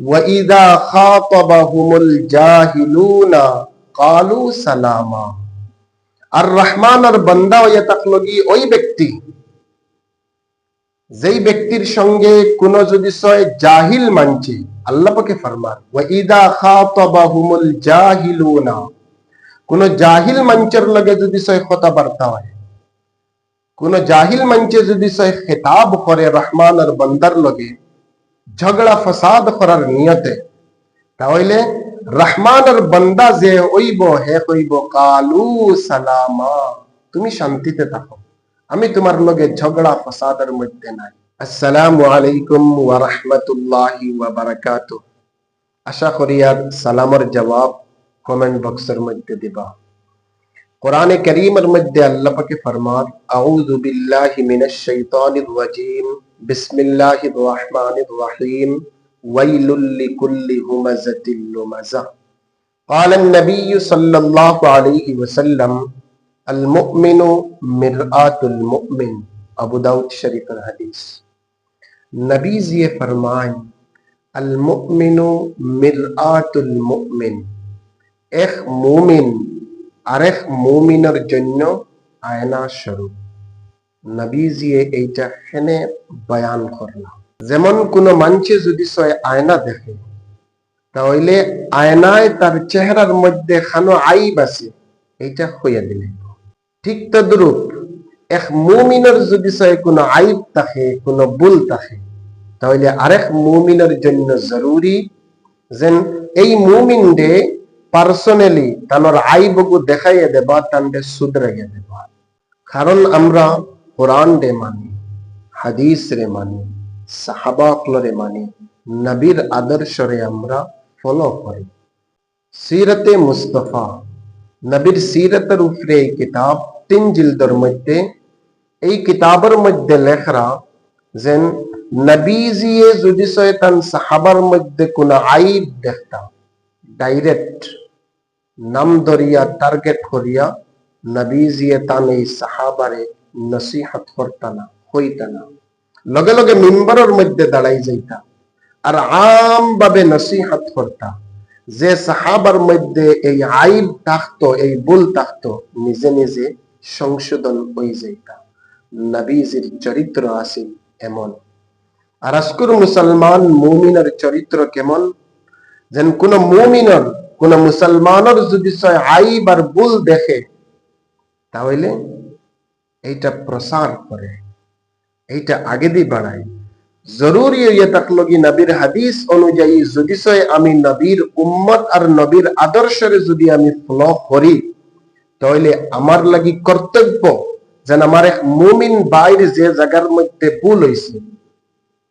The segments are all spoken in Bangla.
وَإِذَا خَاطَبَهُمُ الْجَاهِلُونَ قَالُوا سَلَامًا আর রহমান আর বান্দা হইয়া থাকলো কি ওই ব্যক্তি যেই ব্যক্তির সঙ্গে কোন যদি সয় জাহিল মানছে আল্লাহ পাকে ফরমান ওয়াইদা খাতাবাহুমুল জাহিলুনা কোন জাহিল মঞ্চের লগে যদি সয় কথাবার্তা হয় কোন জাহিল মঞ্চে যদি সয় খেতাব করে রহমান আর বান্দার লগে ঝগড়া, ফসাদ করার নিয়তে। তাহলে রহমান আর বান্দা যে হইব, হে হইব, কালু সালামা, তুমি শান্তিতে থাকো। আমি তোমার লগে ঝগড়া, ফসাদের মধ্যে নাই। আসসালামু আলাইকুম ওয়া রাহমাতুল্লাহি আশা করি আর সালামের জবাব কমেন্ট বক্সের মধ্যে দিবা। কোরআনে করিমের মধ্যে আল্লাহ পাকে ফরমান, আউযু বিল্লাহি মিনাশ শাইতানির রাজিম। بسم الله الرحمن الرحيم. ويل لكل همزة لمزة. قال النبي صلى الله عليه وسلم المؤمن مرآة المؤمن. أبو داود شریف الحدیث نبی زي فرمائیں المؤمن مرآة المؤمن. এক مؤمن আরেক مؤمن الجنة আয়না স্বরূপ নবীজিয়ে এইটা হেনে বয়ান করলাম যেমন কোন মানুষে যদি সয় আয়না দেখে, তাহলে আয়নায় তার চেহারার মধ্যে খানো আইব আছে, এইটা হইয়া দিলে। ঠিক তদ্রুপ এক মুমিনের যদি সয় কোনো আইব থাকে, কোনো ভুল থাকে, তাহলে আরেক মুমিনের জন্য জরুরি যেন এই মুমিন ডে পার্সোনালি তানোর আইবগু দেখাইয়া দেবা তানডে শুধরাইয়া দেবা কারণ আমরা কোরআন রে মানি, হাদিস রে মানি সাহাবাকলরে মানি, নবীর আদর্শরে আমরা ফলো করি। সিরতে মুস্তফা, নবীর সিরতের উপরে এই কিতাব তিন জিলদর মধ্যে, এই কিতাবের মধ্যে লেখরা যেন, নবীজিয়ে যদি শয়তান সাহাবার মধ্যে কোন আইব দেখতাম ডাইরেক্ট নাম ধরিয়া টার্গেট করিয়া, নবীজিয়ে তান এই সাহাবারে নসিহত করতা না লগে লগে মিম্বরের মধ্যে দাঁড়াই যাইতা। আর আম ভাবে নসিহত করতা। যে সাহাবার মধ্যে এই আইব থাকতো এই ভুল থাকতো নিজে নিজে সংশোধন হয়ে যাইতা। নবীজির চরিত্র আসিল এমন। আর আজকুর মুসলমান মুমিনের চরিত্র কেমন? যেন কোন মুমিনের, কোন মুসলমানের যদি আইব আর ভুল দেখে, তাহলে এইটা প্রসার করে, এইটা আগে দিয়ে বাড়ায় জরুরি ইয়ে নবীর হাদিস অনুযায়ী যদি আমি নবীর উম্মত আর নবীর আদর্শরে যদি আমি ফলো করি, তাহলে আমার লাগি কর্তব্য যেন আমার মুমিন বাইর যে জায়গার মধ্যে ভুল হয়েছে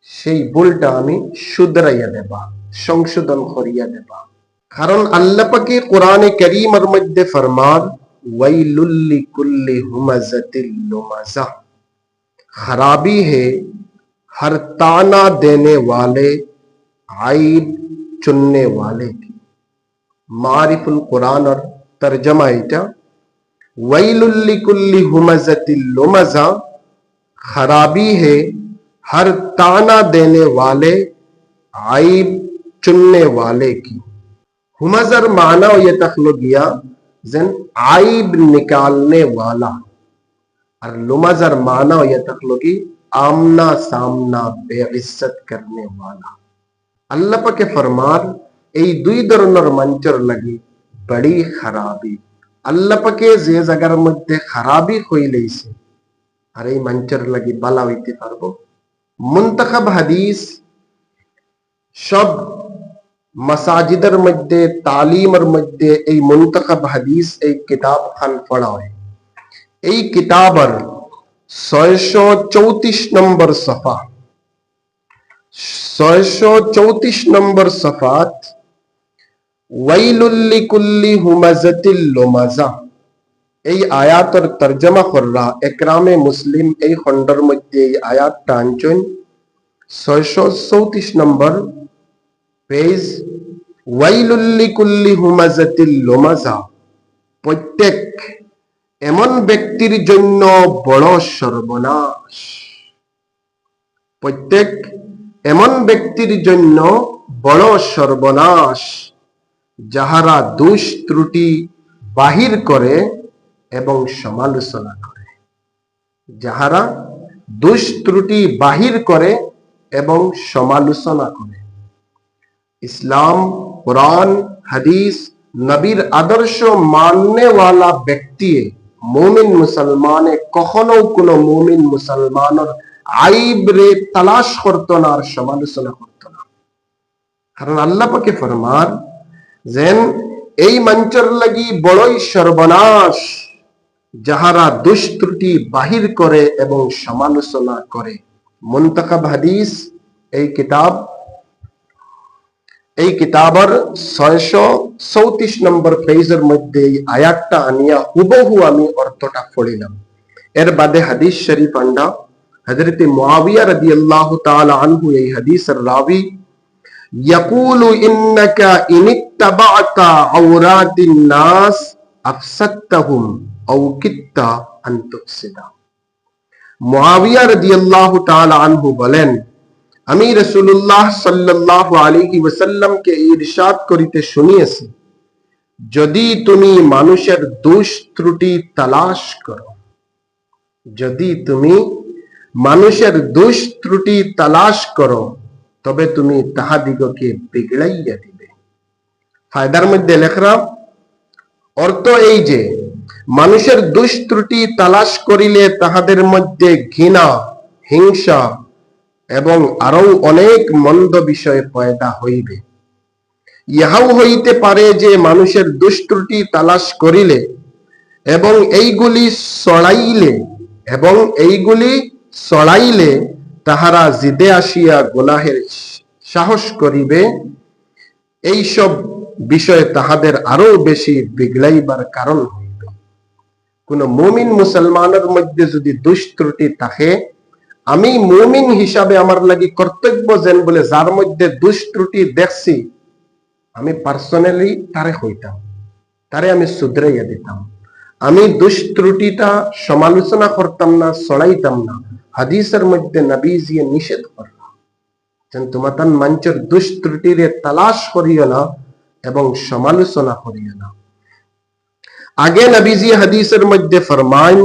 সেই ভুলটা আমি শুধরাইয়া দেবা, সংশোধন করিয়া দেবা। কারণ আল্লাহ পাকে কোরআনে করিমের মধ্যে ফরমান वैलुल्लिकुल्लिहुमजतिल्लुमजा खराबी है हर ताना देने वाले आईब चुनने वाले की। मारिफुल कुरान और तर्जमा इटा वैलुल्लिकुल्लिहुमजतिल्लुमजा खराबी है हर ताना देने वाले आईब चुनने वाले की। हुमजर माना यह तखलगिया जन आइब निकालने वाला और लुमजर माना ये तखलो की आमना सामना बेइज्जत करने वाला আল্লাহ পাকে ফরমান এই দুই ধরনের মঞ্চর লাগি বড়ি খারাপি আল্লাহ পাকে যে জায়গার মধ্যে খারাপি হইলেইছে আর এই মঞ্চর লাগি বালা হইতে পারবো মুন্তখাব হাদিস সব মাসাজিদের মধ্যে তালিমের মধ্যে এই মুন্তখাব হাদিস এই কিতাব খান পড়া হয় এই কিতাবর ছয়শো চৌত্রিশ নম্বর সফা ছয়শো চৌত্রিশ নম্বর সফাত ওয়াইলুল্লি কুল্লি হুমাজাতিল লুমাজা এই আয়াতর তর্জমা কররা একরামে মুসলিম এই খণ্ডের মধ্যে এই আয়াতটা আনছেন ছয়শো চৌত্রিশ নম্বর পেজ প্রত্যেক এমন ব্যক্তির জন্য বড় সর্বনাশ। প্রত্যেক এমন ব্যক্তির জন্য বড় সর্বনাশ যাহারা দুষ ত্রুটি বাহির করে এবং সমালোচনা করে। যাহারা দুষ ত্রুটি বাহির করে এবং সমালোচনা করে। ইসলাম কোরআন, হাদিস, নবীর আদর্শ মাননেওয়ালা ব্যক্তি, মোমিন মুসলমানে কখনো কোনো মোমিন মুসলমানের আইব রে তালাশ করতো না আর সমালোচনা করতো না। কারণ আল্লাহ পাকে ফরমান, যেন এই মঞ্চর লাগি বড়ই সর্বনাশ, যাহারা দুষ্ত্রুটি বাহির করে এবং সমালোচনা করে। মুন্তকাব হাদিস, এই কিতাব এই কিতাবর ছয়শো চৌত্রিশ নম্বর পেজের মধ্যে এই আয়াতটা আনিয়া হুবহু আমি অর্থটা পড়িলাম। এর বাদে হাদিস শরীফ আন্ডা হজরত মুআবিয়া রাদিয়াল্লাহু তাআলা আনহু এই হাদিসের রাবি, ইয়াকুলু ইন্নাকা ইন ইত্তাবা'তা আওরাতিন নাস আফসাদতাহুম আও কিত্তা আন তুফসিদা। মুআবিয়া রাদিয়াল্লাহু তাআলা আনহু বলেন আমি রসুল্লাহ সাল্লাহ আলিহি ওসাল্লামকে ইরশাদ করিতে শুনিয়েছি, যদি তুমি মানুষের দোষ ত্রুটি তালাশ করো, যদি তুমি মানুষের দোষ ত্রুটি তালাশ করো, তবে তুমি তাহাদিগকে বিগড়াইয়া দিবে। ফায়দার মধ্যে লেখরা অর্থ এই যে, মানুষের দোষ ত্রুটি তালাশ করিলে তাহাদের মধ্যে ঘৃণা, হিংসা এবং আরও অনেক মন্দ বিষয় পয়দা হইবে। ইহাও হইতে পারে যে মানুষের দুষ্ট্রুটি তালাশ করিলে এবং এইগুলি সড়াইলে এবং এইগুলি সড়াইলে তাহারা জিদে আসিয়া গোনাহের সাহস করিবে, এইসব বিষয়ে তাহাদের আরও বেশি বিগড়াইবার কারণ হইবে। কোন মুমিন মুসলমানের মধ্যে যদি দুষ্ত্রুটি থাকে আমি মুমিন হিসাবে আমার লাগি কর্তব্য যেন বলে যার মধ্যে দুষ্ত্রুটি দেখছি, আমি পার্সোনালি তারে হইতাম, তারে আমি শুধরাইয়া দিতাম। আমি দুষ্ত্রুটিটা সমালোচনা করতাম না সড়াইতাম না, হাদিসের মধ্যে নবীজিয়ে নিষেধ করলাম। তোমাতান মঞ্চের দুষ্ত্রুটিরে তালাশ করিও না এবং সমালোচনা করিও না। আগে নবীজি হাদিসের মধ্যে ফরমাইন